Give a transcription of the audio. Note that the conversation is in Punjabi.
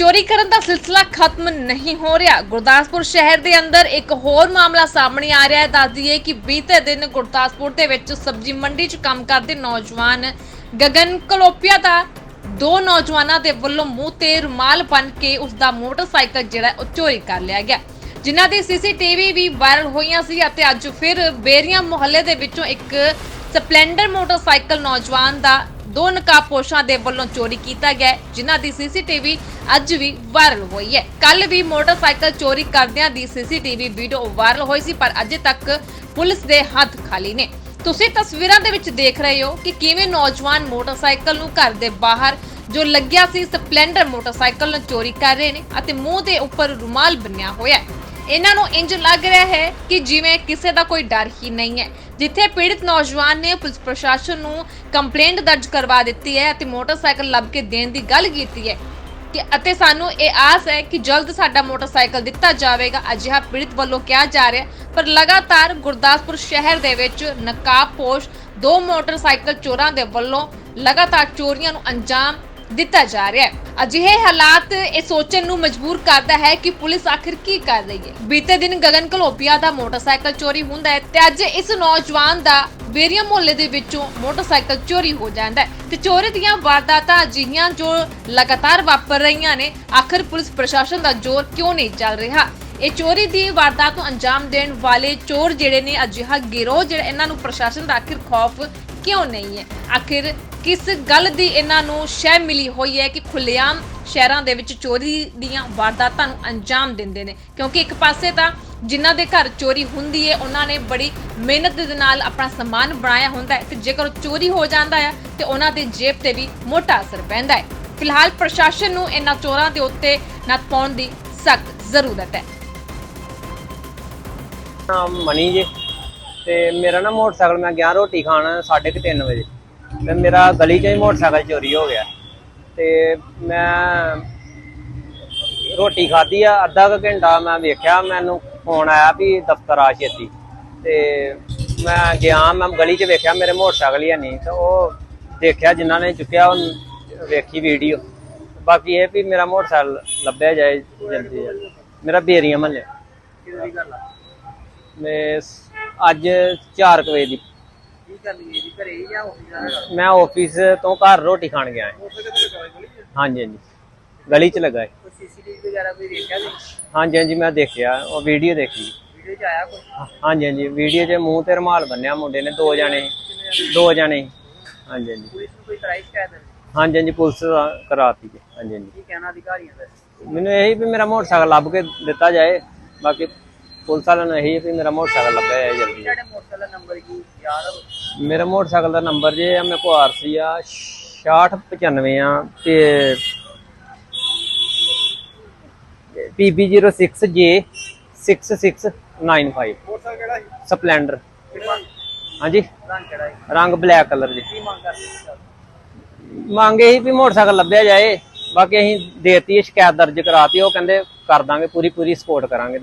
ਚੋਰੀ ਕਰਨ ਦਾ ਸਿਲਸਿਲਾ ਖਤਮ ਨਹੀਂ ਹੋ ਰਿਹਾ। ਗੁਰਦਾਸਪੁਰ ਸ਼ਹਿਰ ਦੇ ਅੰਦਰ ਇੱਕ ਹੋਰ ਮਾਮਲਾ ਸਾਹਮਣੇ ਆ ਰਿਹਾ ਹੈ। ਦੱਸ ਦਈਏ ਕਿ ਬੀਤੇ ਦਿਨ ਗੁਰਦਾਸਪੁਰ ਦੇ ਵਿੱਚ ਸਬਜ਼ੀ ਮੰਡੀ 'ਚ ਕੰਮ ਕਰਦੇ ਨੌਜਵਾਨ ਗਗਨ ਕਲੋਪੀਆ ਦਾ ਦੋ ਨੌਜਵਾਨਾਂ ਦੇ ਵੱਲੋਂ ਮੂੰਹ ਤੇ ਰੁਮਾਲ ਬੰਨ ਕੇ ਉਸ ਦਾ ਮੋਟਰਸਾਈਕਲ ਜਿਹੜਾ ਉਹ ਚੋਰੀ ਕਰ ਲਿਆ ਗਿਆ। ਜਿਨ੍ਹਾਂ ਦੀ ਸੀਸੀਟੀਵੀ ਵੀ ਵਾਇਰਲ ਹੋਈਆਂ ਸੀ ਅਤੇ ਅੱਜ ਫਿਰ ਬੇਰੀਆਂ ਮੁਹੱਲੇ ਦੇ ਵਿੱਚੋਂ ਇੱਕ ਸਪਲੈਂਡਰ ਮੋਟਰਸਾਈਕਲ ਨੌਜਵਾਨ ਦਾ ਦੋ ਨਕਾਬਪੋਸ਼ਾਂ ਦੇ ਵੱਲੋਂ ਚੋਰੀ ਕੀਤਾ ਗਿਆ ਹੈ, ਜਿਨ੍ਹਾਂ ਦੀ ਸੀਸੀਟੀਵੀ ਅੱਜ ਵੀ ਵਾਇਰਲ ਹੋਈ ਹੈ। ਕੱਲ ਵੀ ਮੋਟਰਸਾਈਕਲ ਚੋਰੀ ਕਰਦਿਆਂ ਦੀ ਸੀਸੀਟੀਵੀ ਵੀਡੀਓ ਵਾਇਰਲ ਹੋਈ ਸੀ ਪਰ ਅਜੇ ਤੱਕ ਪੁਲਿਸ ਦੇ ਹੱਥ ਖਾਲੀ ਨੇ। ਤੁਸੀਂ ਤਸਵੀਰਾਂ ਦੇ ਵਿੱਚ ਦੇਖ ਰਹੇ ਹੋ ਕਿ ਕਿਵੇਂ ਨੌਜਵਾਨ ਮੋਟਰਸਾਈਕਲ ਨੂੰ ਘਰ ਦੇ ਬਾਹਰ ਜੋ ਲੱਗਿਆ ਸੀ ਸਪਲੈਂਡਰ ਮੋਟਰਸਾਈਕਲ ਨੂੰ ਚੋਰੀ ਕਰ ਰਹੇ ਨੇ ਅਤੇ ਮੂੰਹ ਦੇ ਉੱਪਰ ਰੁਮਾਲ ਬੰਨਿਆ ਹੋਇਆ ਹੈ। ਇਹਨਾਂ ਨੂੰ ਇੰਜ ਲੱਗ ਰਿਹਾ ਹੈ ਕਿ ਜਿਵੇਂ ਕਿਸੇ ਦਾ ਕੋਈ ਡਰ ਹੀ ਨਹੀਂ ਹੈ। ਜਿੱਥੇ ਪੀੜਤ ਨੌਜਵਾਨ ਨੇ ਪੁਲਿਸ ਪ੍ਰਸ਼ਾਸਨ ਨੂੰ ਕੰਪਲੇਂਟ ਦਰਜ ਕਰਵਾ ਦਿੱਤੀ ਹੈ ਅਤੇ ਮੋਟਰਸਾਈਕਲ ਲੱਭ ਕੇ ਦੇਣ ਦੀ ਗੱਲ ਕੀਤੀ ਹੈ ਕਿ ਅਤੇ ਸਾਨੂੰ ਇਹ ਆਸ ਹੈ ਕਿ ਜਲਦ ਸਾਡਾ ਮੋਟਰਸਾਈਕਲ ਦਿੱਤਾ ਜਾਵੇਗਾ। ਅਜਿਹਾ ਪੀੜਤ ਵੱਲੋਂ ਕਿਹਾ ਜਾ ਰਿਹਾ ਪਰ ਲਗਾਤਾਰ ਗੁਰਦਾਸਪੁਰ ਸ਼ਹਿਰ ਦੇ ਵਿੱਚ ਨਕਾਬਪੋਸ਼ ਦੋ ਮੋਟਰਸਾਈਕਲ ਚੋਰਾਂ ਦੇ ਵੱਲੋਂ ਲਗਾਤਾਰ ਚੋਰੀਆਂ ਨੂੰ ਅੰਜਾਮ ਦਿੱਤਾ ਜਾ ਰਿਹਾ ਹੈ। ਅਜਿਹੇ ਹਾਲਾਤ ਇਹ ਸੋਚਣ ਨੂੰ ਮਜਬੂਰ ਕਰਦਾ ਹੈ ਕਿ ਪੁਲਿਸ ਆਖਿਰ ਕੀ ਕਰ ਰਹੀ ਹੈ। ਬੀਤੇ ਦਿਨ ਗਗਨ ਕਲੋਪੀਆ ਦਾ ਮੋਟਰਸਾਈਕਲ ਚੋਰੀ ਹੁੰਦਾ ਹੈ ਤੇ ਅੱਜ ਇਸ ਨੌਜਵਾਨ ਦਾ ਬੇਰੀਆ ਮੁਹੱਲੇ ਦੇ ਵਿੱਚੋਂ ਮੋਟਰਸਾਈਕਲ ਚੋਰੀ ਹੋ ਜਾਂਦਾ ਹੈ। ਤੇ ਚੋਰੀ ਦੀਆਂ ਵਾਰਦਾਤਾਂ ਅਜਿਹੀਆਂ ਜੋ ਲਗਾਤਾਰ ਵਾਪਰ ਰਹੀਆਂ ਨੇ, ਆਖਿਰ ਪੁਲਿਸ ਪ੍ਰਸ਼ਾਸਨ ਦਾ ਜ਼ੋਰ ਕਿਉਂ ਨਹੀਂ ਚੱਲ ਰਿਹਾ? ਇਹ ਚੋਰੀ ਦੀ ਵਾਰਦਾਤ ਨੂੰ ਅੰਜਾਮ ਦੇਣ ਵਾਲੇ ਚੋਰ ਜਿਹੜੇ ਨੇ, ਅਜਿਹਾ ਗਿਰੋਹ ਜਿਹੜਾ ਇਹਨਾਂ ਨੂੰ ਪ੍ਰਸ਼ਾਸਨ ਦਾ ਆਖਿਰ ਖੌਫ ਕਿਉਂ ਨਹੀਂ ਹੈ? ਆਖਿਰ ਕਿਸ ਗੱਲ ਦੀ ਇਹਨਾਂ ਨੂੰ ਸ਼ੈ ਮਿਲੀ ਹੋਈ ਹੈ ਕਿ ਖੁੱਲੇਆਮ ਸ਼ਹਿਰਾਂ ਦੇ ਵਿੱਚ ਚੋਰੀ ਦੀਆਂ ਵਾਰਦਾਤਾਂ ਨੂੰ ਅੰਜਾਮ ਦਿੰਦੇ ਨੇ? ਕਿਉਂਕਿ ਇੱਕ ਪਾਸੇ ਤਾਂ ਜਿਨ੍ਹਾਂ ਦੇ ਘਰ ਚੋਰੀ ਹੁੰਦੀ ਹੈ, ਉਹਨਾਂ ਨੇ ਬੜੀ ਮਿਹਨਤ ਦੇ ਨਾਲ ਆਪਣਾ ਸਮਾਨ ਬਣਾਇਆ ਹੁੰਦਾ ਹੈ ਤੇ ਜੇਕਰ ਉਹ ਚੋਰੀ ਹੋ ਜਾਂਦਾ ਹੈ, ਤੇ ਉਹਨਾਂ ਦੀ ਜੇਬ ਤੇ ਵੀ ਮੋਟਾ ਅਸਰ ਪੈਂਦਾ ਹੈ। ਫਿਲਹਾਲ ਪ੍ਰਸ਼ਾਸਨ ਨੂੰ ਇਹਨਾਂ ਚੋਰਾਂ ਦੇ ਉੱਤੇ ਨੱਥ ਪਾਉਣ ਦੀ ਸਖਤ ਜ਼ਰੂਰਤ ਹੈ। ਨਾਮ ਮਣੀ ਜੀ। ਤੇ ਮੇਰਾ ਨਾ ਮੋਟਰਸਾਈਕਲ ਮੈਂ ਗਿਆ ਰੋਟੀ ਖਾਣ 3:30 ਵਜੇ। ਤੇ ਮੇਰਾ ਗਲੀ 'ਚ ਹੀ ਮੋਟਰਸਾਈਕਲ ਚੋਰੀ ਹੋ ਗਿਆ। ਤੇ ਮੈਂ ਰੋਟੀ ਖਾਧੀ ਆ ਅੱਧਾ ਕੁ ਘੰਟਾ ਮੈਂ ਵੇਖਿਆ ਮੈਨੂੰ ਫੋਨ ਆਇਆ ਵੀ ਦਫ਼ਤਰ ਆ ਛੇਤੀ। ਤੇ ਮੈਂ ਗਿਆ ਮੈਂ ਗਲੀ 'ਚ ਵੇਖਿਆ ਮੇਰੇ ਮੋਟਰਸਾਈਕਲ ਹੀ ਨਹੀਂ ਤੇ ਉਹ ਦੇਖਿਆ ਜਿਨ੍ਹਾਂ ਨੇ ਚੁੱਕਿਆ ਉਹ ਵੇਖੀ ਵੀਡੀਓ। ਬਾਕੀ ਇਹ ਵੀ ਮੇਰਾ ਮੋਟਰਸਾਈਕਲ ਲੱਭਿਆ ਜਾਏ ਜਲਦੀ ਮੇਰਾ ਬੇਰੀਆਂ ਮਹੱਲੇ ਕਿਹਦੀ ਗੱਲ ਆ? ਮੈਂ ਅੱਜ 4 ਵਜੇ ਦੀ। ਕੀ ਕਰਨੀ ਹੈ ਜੀ? ਘਰੇ ਜਾਂ ਆਫਿਸ ਜਾਣਾ ਮੈਂ ਆਫਿਸ ਤੋਂ ਘਰ ਰੋਟੀ ਖਾਣ ਗਿਆ ਹਾਂ। ਹਾਂਜੀ ਹਾਂਜੀ। ਗਲੀ 'ਚ ਲੱਗਾ ਹੈ। ਕੋਈ ਸੀਸੀਟੀਵੀ ਵਗੈਰਾ ਕੋਈ ਦੇਖਿਆ ਨਹੀਂ ਹਾਂਜੀ ਹਾਂਜੀ ਮੈਂ ਦੇਖਿਆ। ਉਹ ਵੀਡੀਓ ਦੇਖੀ। ਵੀਡੀਓ ਚ ਆਇਆ ਕੋਈ? ਹਾਂਜੀ ਹਾਂਜੀ। ਵੀਡੀਓ 'ਚ ਮੂੰਹ ਤੇ ਰੁਮਾਲ ਬੰਨਿਆ ਮੁੰਡੇ ਨੇ ਦੋ ਜਾਣੇ। ਦੋ ਜਾਣੇ। ਹਾਂਜੀ ਹਾਂਜੀ। ਪੁਲਿਸ ਨੂੰ ਕੋਈ ਕਰਾਈ ਸ਼ਿਕਾਇਤ ਨਹੀਂ? ਹਾਂਜੀ ਹਾਂਜੀ ਪੁਲਿਸ ਕਰਾਤੀ ਜੀ ਹਾਂਜੀ ਹਾਂਜੀ। ਕੀ ਕਹਿਣਾ ਅਧਿਕਾਰੀਆਂ ਦਾ? ਮੈਨੂੰ ਇਹੀ ਵੀ ਮੇਰਾ ਮੋਟਰਸਾਈਕਲ ਲੱਭ ਕੇ ਦਿੱਤਾ ਜਾਏ। ਬਾਕੀ ਪੁਲਿਸ ਵਾਲਿਆਂ ਨੂੰ ਇਹੀ ਹੈ ਮੇਰਾ ਮੋਟਰਸਾਈਕਲ ਲੱਭਿਆ ਜਾਏ ਜਲਦੀ। ਤੁਹਾਡੇ ਮੋਟਰਸਾਈਕਲ ਦਾ ਨੰਬਰ ਕੀ ਆ ਮੇਰਾ ਮੋਟਰਸਾਈਕਲ ਦਾ ਨੰਬਰ ਜੇ ਆ ਮੇਰੇ ਕੋਲ ਆਰਸੀ ਆ 6695 ਆ ਤੇ PB06J 6695 ਮੋਟਰਸਾਈਕਲ ਕਿਹੜਾ ਸੀ? ਸਪਲੈਂਡਰ। ਹਾਂਜੀ? ਰੰਗ ਕਿਹੜਾ ਸੀ? ਰੰਗ ਬਲੈਕ ਕਲਰ ਜੀ। ਕੀ ਮੰਗ ਕਰਦੇ ਮੰਗੇ ਸੀ ਵੀ ਮੋਟਰਸਾਈਕਲ ਲੱਭਿਆ ਜਾਏ। ਬਾਕੀ ਅਸੀਂ ਦੇਤੀ ਹੈ ਸ਼ਿਕਾਇਤ ਦਰਜ ਕਰਾਤੀ ਉਹ ਕਹਿੰਦੇ ਕਰ ਦਾਂਗੇ ਪੂਰੀ ਪੂਰੀ ਸਪੋਰਟ ਕਰਾਂਗੇ